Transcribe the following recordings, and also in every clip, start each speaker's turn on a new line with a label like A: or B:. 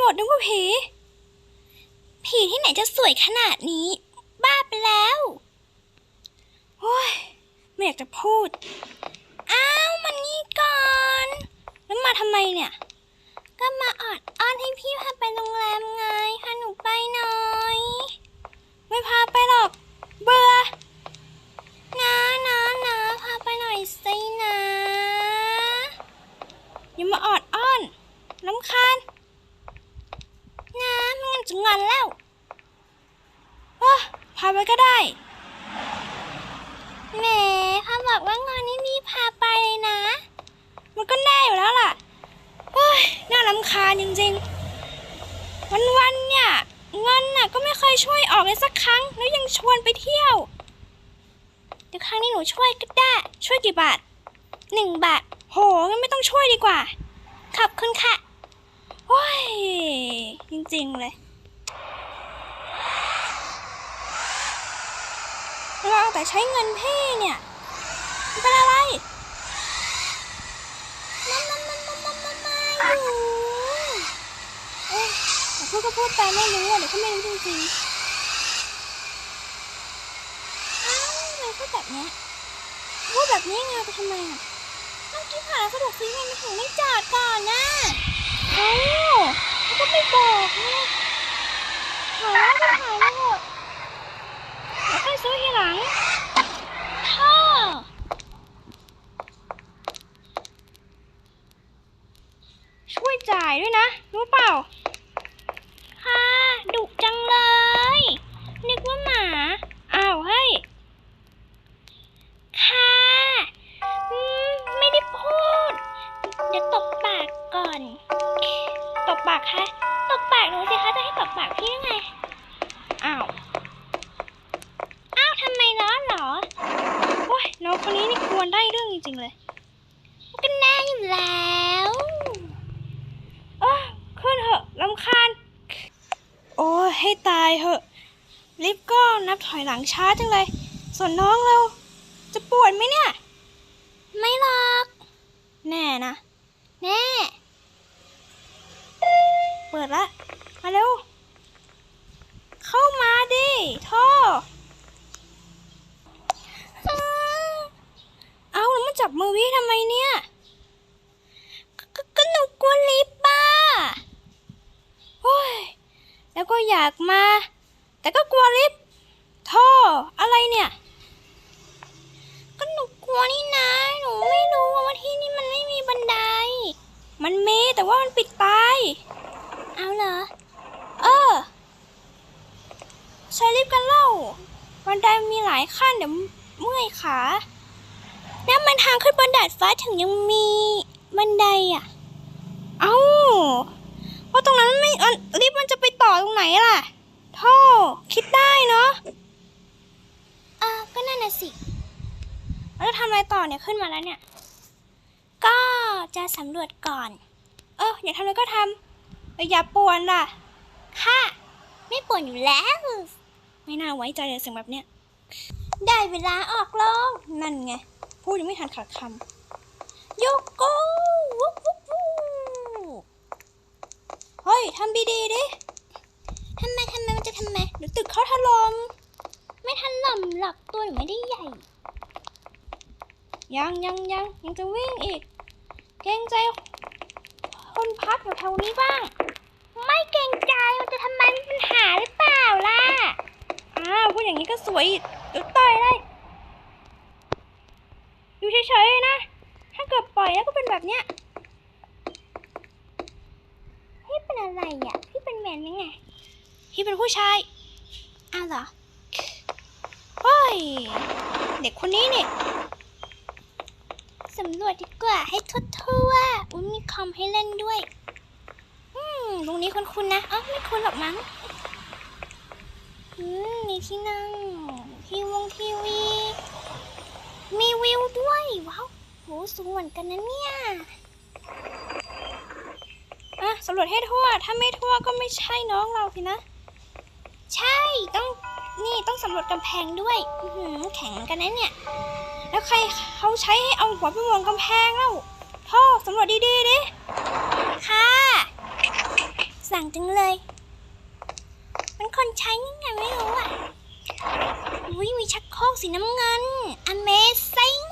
A: หมดนึกว่าผี ผีที่ไหนจะสวยขนาดนี้ บ้าไปแล้วโอ้ยไม่อยากจะพูด อ้าวมันนี่ก่อน แล้วมาทำไมเนี่ย ก็มาออดอ้อนให้พี่พาไปโรงแรมไงพาหนูไปหน่อย ไม่พาไปหรอก เบื่อนะนะนะพาไปหน่อยสินะอย่ามาออดอ้อนลำคาญนะไม่งั้นจะงอนแล้วเอ้อพาไปก็ได้ แหมพา บอกว่างอนนี่นี่พาไปเลยนะ มันก็แน่อยู่แล้วล่ะโอ้ยน่ารำคาญจริงๆ วันๆเนี่ยเงินน่ะก็ไม่เคยช่วยออกเลยสักครั้ง แล้วยังชวนไปเที่ยวเดี๋ยวครั้งนี้หนูช่วยก็ได้ ช่วยกี่บาทหนึ่งบาท โหงั้นไม่ต้องช่วยดีกว่า ขอบคุณค่ะโอ้ยจริงๆเลยเราแต่ใช้เงินพี่เนี่ย เป็นอะไรมามามามามามามาอยู่เอ๊ะพูดก็พูดไปไม่รู้อะเดี๋ยวก็ไม่รู้จริงๆอ้าวทำไมพูดแบบเนี้ยพูดแบบนี้ไงไปทำไมอะเมื่อกี้ผ่านสะดวกซื้อไงมันถึงไม่จอดก่อนนะเอ้แล้วก็ไม่บอกเนี่ยหาแล้วก็หายไปหมดแล้วค่อยซื้อทีหลังพ่อ ช่วยจ่ายด้วยนะ รู้เปล่า ค่ะดุจังเลย นึกว่าหมา อ้าวเฮ้ย ค่ะไม่ได้พูด เดี๋ยวตบปากก่อน ตบปากคะ ตบปากหนูสิคะ จะให้ตบปากพี่ได้ไง อ้าว อ้าวทำไมร้อนเหรอ โอ้ยน้องคนนี้นี่กวนได้เรื่องจริงๆเลย ก็แน่อยู่แล้ว ขึ้นเถอะลำคาญ โอ้ยให้ตายเถอะ ลิฟต์ก็นับถอยหลังช้าจังเลย ส่วนน้องเรา จะปวดไหมเนี่ย ไม่หรอก แน่นะ แน่ เปิดละ มาเร็ว เข้ามาดิท่อ เอาแล้วมาจับมือพี่ทำไมเนี่ยกกก็หนูกลัวลิฟต์ป้าโอ้ย แล้วก็อยากมา แต่ก็กลัวลิฟต์ท่ออะไรเนี่ย ก็หนูกลัวนี่นะ หนูไม่รู้ว่าที่นี่มันไม่มีบันได มันมีแต่ว่ามันปิดตาย เอาเหรอ เออ ใช้ลิฟต์กันเล่า บันไดมีหลายขั้นเดี๋ยวเมื่อยขาแล้วมันทางขึ้นบนดาดฟ้าถึงยังมีบันไดอะ เอ้าเพราะตรงนั้นไม่ลิฟต์มันจะไป อตรงไหนล่ะ ท่อ คิดได้เนาะอ่าก็นั่นน่ะสิแล้วจะทำอะไรต่อเนี่ยขึ้นมาแล้วเนี่ย ก็จะสำรวจก่อน เอออยากทำอะไรก็ทำเอออย่าป่วนล่ะ ค่ะ ไม่ป่วนอยู่แล้ว ไม่น่าไว้ใจเลยเสียงแบบเนี้ย ได้เวลาออกลงนั่นไง พูดยังไม่ทันขาดคำโยโก้วุ๊บวุ๊บวุ๊บเฮ้ยทำดีๆดิ ทำไมทำไมมันจะทำไมเดี๋ยวตึกเขาถล่มไม่ถล่มหรอกตัวหนูไม่ได้ใหญ่ ยังยังยังยังจะวิ่งอีก เกรงใจคนพักแถวนี้บ้าง ไม่เกรงใจมันจะทำไมมีปัญหาหรือเปล่าล่ะ อ้าวพูดอย่างนี้ก็สวยอีกเดี๋ยวต่อยเลยอยู่เฉยๆนะ ถ้าเกิดปล่อยแล้วก็เป็นแบบเนี้ยพี่เป็นอะไรอะ พี่เป็นแมนยังไง พี่เป็นผู้ชาย อ้าวเหรอเฮ้ย เด็กคนนี้นี่สำรวจดีกว่าให้ทั่วๆอุ้ยมีคอมให้เล่นด้วย อืมตรงนี้คุ้นๆนะอ๋อไม่คุ้นหรอกมั้ง อืม มีที่นั่ง ทีวงทีวี มีวิวด้วย ว้าวโหสูงเหมือนกันนะเนี่ยอะสำรวจให้ทั่ว ถ้าไม่ทั่วก็ไม่ใช่น้องเราสินะ ใช่ต้องนี่ต้องสำรวจกำแพงด้วยหืแข็งเหมือนกันนะเนี่ย แล้วใครเขาใช้ให้เอาหัวไปวางกำแพงเล่าท่อสำรวจดีๆดิค่ะ สั่งจังเลย มันคนใช้ยังไงไม่รู้อะอุ้ยมีชักโครกสีน้ำเงิน Amazing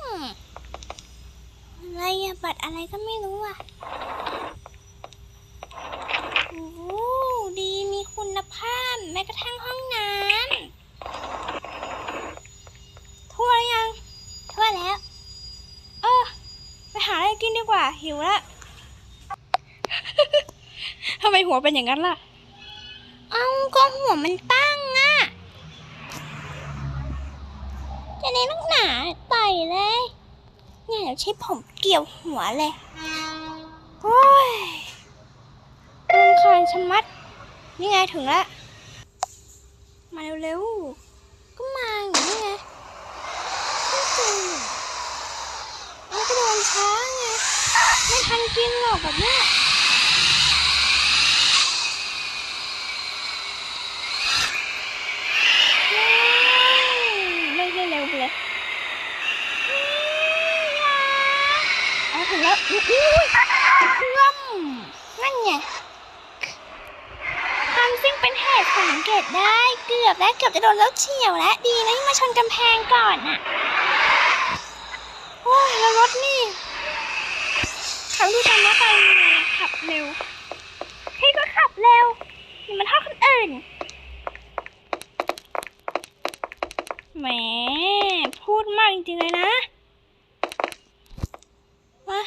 A: อะไรอะบัตรอะไรก็ไม่รู้อะโอ้โหดีมีคุณภาพ แม้กระทั่งห้องน้ำทั่วหรือยัง ทั่วแล้ว เออ ไปหาอะไรกินดีกว่า หิวละ ทำไม หัวเป็นอย่างนั้นล่ะ เอาก็หัวมันตั้งอะจะในนักหนาต่อยเลย เนี่ยเดี๋ยวใช้ผมเกี่ยวหัวเลยโอ้ยรำคาญชะมัด นี่ไงถึงล้วมาเร็วๆ ก็มาอยู่นี่ไงไม่ตื่นแล้วก็โดนช้าไง ไม่ทันกินหรอกแบบเนี้ย ไม่ได้ เร็วไปเลยเอาถึงแล้วอุ้ยง่ำนั่นไงความซิ่งเป็นเหตุสังเกตได้เกือบแล้วเกือบจะโดนรถเฉี่ยวแล้วดีนะที่มาชนกำแพงก่อนน่ะโอ้ยแล้วรถนี่ขับดูตามมาไปขับเร็วพี่ก็ขับเร็วอย่ามันท่าคนอื่นแหม พูดมากจริงๆเลยนะมา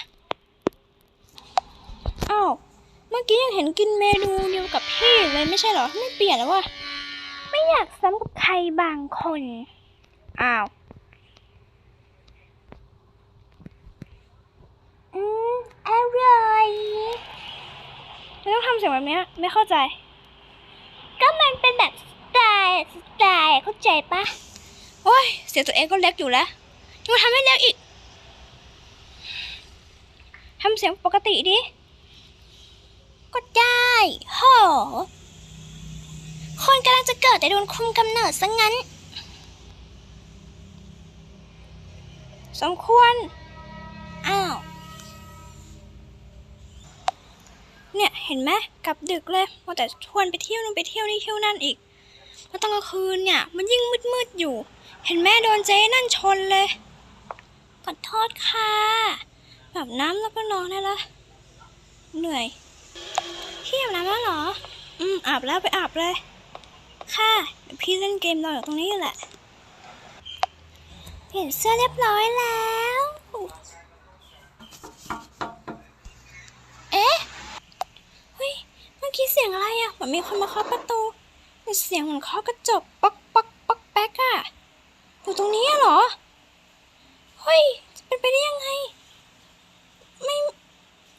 A: อ้าวเมื่อกี้ยังเห็นกินเมนูเดียวกับพี่เลยไม่ใช่เหรอ ไม่เปลี่ยนแล้ววะไม่อยากซ้ำกับใครบางคน อ้าว อืมอร่อยไม่ต้องทำเสียงแบบเนี้ย ไม่เข้าใจ ก็มันเป็นแบบสไตล์สไตล์เข้าใจปะ โอ้ย เสียงตัวเองก็เล็กอยู่แล้วจะมาทำให้เล็กอีกทำเสียงปกติดิ ก็ได้โหคนกำลังจะเกิดแต่โดนคุมกำเนิดซะงั้น สมควร อ้าว เนี่ย เห็นไหมกลับดึกเลยมัวแต่ชวนไปเที่ยวนู่นไปเที่ยวนี่เที่ยวนั่นอีก แล้วตอนกลางคืนเนี่ย มันยิ่งมืดๆอยู่ เห็นแม่โดนเจ๊นั่นชนเลย ขอโทษค่ะแบบน้ำแล้วก็นอนได้ละเหนื่อยพี่อาบน้ำแล้วเหรอ อืมอาบแล้วไปอาบเลย ค่ะเดี๋ยวพี่เล่นเกมรออยู่ตรงนี้อยู่แหละเปลี่ยนเสื้อเรียบร้อยแล้ว เอ๊ะ เฮ้ย เมื่อกี้เสียงอะไรอะเหมือนมีคนมาเคาะประตู เสียงเหมือนเคาะกระจกป๊อกป๊อกป๊อกแป๊กอะอยู่ตรงนี้เหรอ เฮ้ย จะเป็นไปได้ยังไง ไม่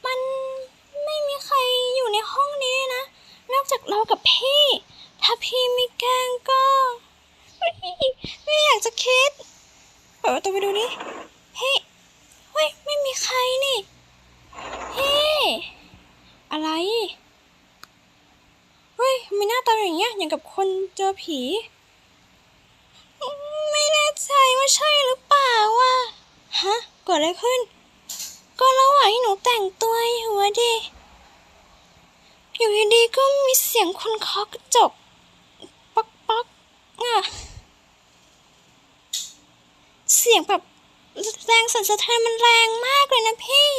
A: มันไม่มีใครอยู่ในห้องนี้นะ นอกจากเรากับพี่ ถ้าพี่ไม่แกล้งก็ไม่อยากจะคิด เปิดประตูไปดูดิเฮ้ยเฮ้ย ไม่มีใครนี่ เฮ้ยอะไร เฮ้ยทำไมหน้าตาอย่างเงี้ยอย่างกับคนเจอผี ไม่แน่ใจว่าใช่หรือเปล่าวะฮะเกิดอะไรขึ้น ก็ระหว่างที่หนูแต่งตัวอยู่อะดิอยู่ดีๆก็มีเสียงคนเคาะกระจกป๊อกป๊อกอะเสียงแบบแรงสั่นสะเทือนมันแรงมากเลยนะพี่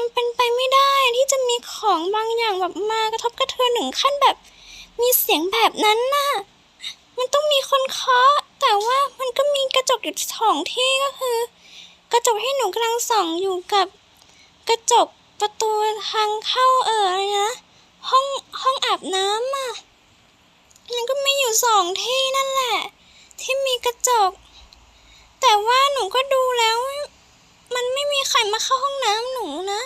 A: มันเป็นไปไม่ได้ที่จะมีของบางอย่างแบบมากระทบกระเทือนถึงขั้นแบบ มีเสียงแบบนั้นน่ะ มันต้องมีคนเคาะ แต่ว่ามันก็มีกระจกอยู่สองที่ก็คือ กระจกที่หนูกำลังส่องอยู่กับ กระจกประตูทางเข้าเอออะไรนะห้องห้องอาบน้ำอะมันก็มีอยู่สองที่นั่นแหละ ที่มีกระจก แต่ว่าหนูก็ดูแล้ว มันไม่มีใครมาเข้าห้องน้ำหนูนะ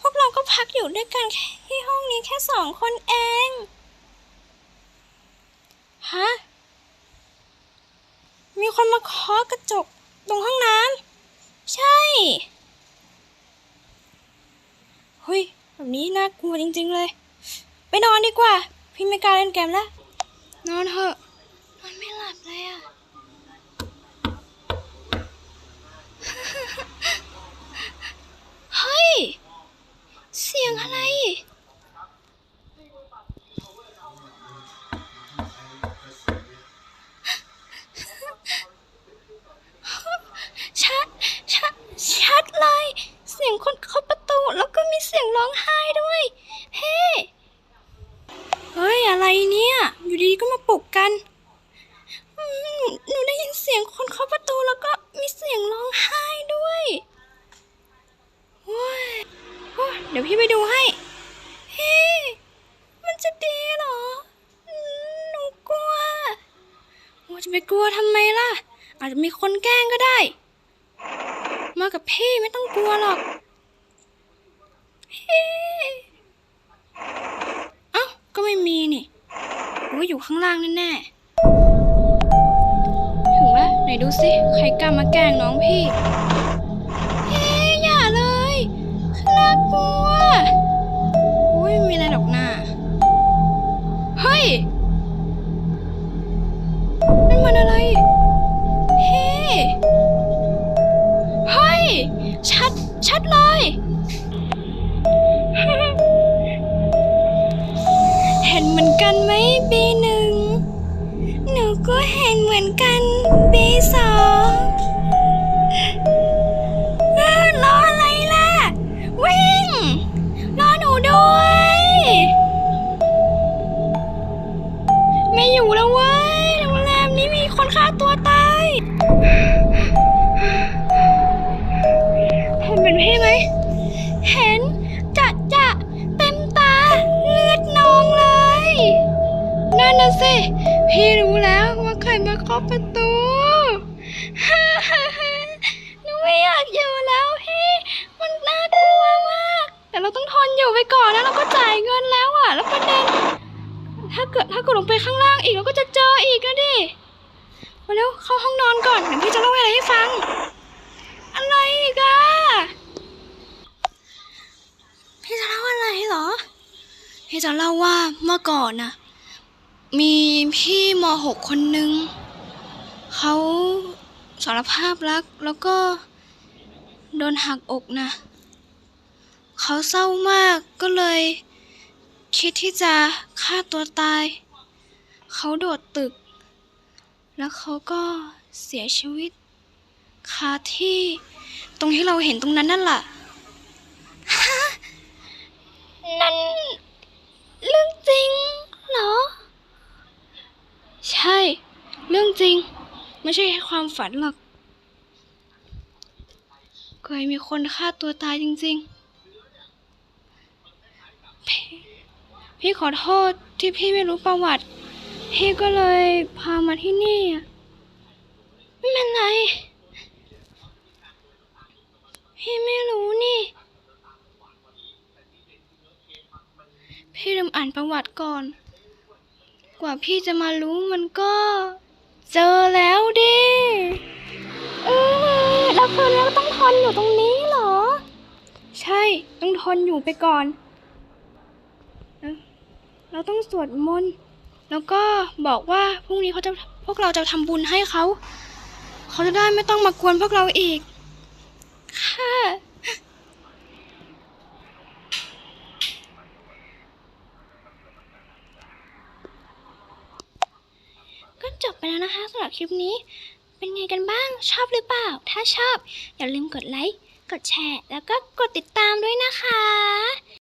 A: พวกเราก็พักอยู่ด้วยกันที่ห้องนี้แค่สองคนเอง ฮะ มีคนมาเคาะกระจกตรงห้องน้ำ ใช่ เฮ้ย แบบนี้น่ากลัวจริง ๆเลย ไปนอนดีกว่า พี่ไม่กล้าเล่นเกมแล้ว นอนเถอะ นอนไม่หลับเลยอะ เฮ้ย เสียงอะไร แล้วก็มีเสียงร้องไห้ด้วย เฮ้ เฮ้ย อะไรเนี่ย อยู่ดีๆก็มาปลุกกันอืมหนูได้ยินเสียงคนเคาะประตูแล้วก็มีเสียงร้องไห้ด้วยโอ้ยโอ้ยเดี๋ยวพี่ไปดูให้ เฮ้ มันจะดีเหรออืมหนูกลัวโอ้จะ ไปกลัวทำไมล่ะ อาจจะมีคนแกล้งก็ได้ มากับพี่ไม่ต้องกลัวหรอกเอ้าก็ไม่มีนี่โอ้อยู่ข้างล่างแน่ๆถึงแล้วไหนดูสิใครกล้ามาแกล้งน้องพี่ พี่รู้แล้วว่าใครมาเคาะประตูหนูไม่อยากอยู่แล้วพี่มันน่ากลัวมาก แต่เราต้องทนอยู่ไปก่อนนะเราก็จ่ายเงินแล้วอะ แล้วประเด็น ถ้าเกิดถ้าเกิดลงไปข้างล่างอีกเราก็จะเจออีกนะดิมาเร็วเข้าห้องนอนก่อนเดี๋ยวพี่จะเล่าอะไรให้ฟัง อะไรอีกอะพี่จะเล่าอะไรเหรอพี่จะเล่าว่าเมื่อก่อนนะ มีพี่มหกคนนึง เขาสารภาพรักแล้วก็โดนหักอกนะ เขาเศร้ามากก็เลย คิดที่จะฆ่าตัวตาย เขาโดดตึก แล้วเขาก็เสียชีวิตคาที่ตรงที่เราเห็นตรงนั้นนั่นแหละฮะนั่นเรื่องจริงเหรอ ช่ เรื่องจริง ไม่ใช่แค่ความฝันหรอกเคยมีคนฆ่าตัวตายจริง ๆ พี่พี่ขอโทษที่พี่ไม่รู้ประวัติ พี่ก็เลยพามาที่นี่ ไม่เป็นไร พี่ไม่รู้นี่ พี่ลืมอ่านประวัติก่อน กว่าพี่จะมารู้มันก็ เจอแล้วดิเออแล้วคืนนี้ต้องทนอยู่ตรงนี้เหรอ ใช่ ต้องทนอยู่ไปก่อนเออเราต้องสวดมนต์ แล้วก็บอกว่าพรุ่งนี้เขาจะพวกเราจะทำบุญให้เขา เขาจะได้ไม่ต้องมากวนพวกเราอีก ค่ะ ก็ จบไปแล้วนะคะสำหรับคลิปนี้ เป็นไงกันบ้างชอบหรือเปล่า ถ้าชอบ อย่าลืมกดไลค์ กดแชร์ แล้วก็กดติดตามด้วยนะคะ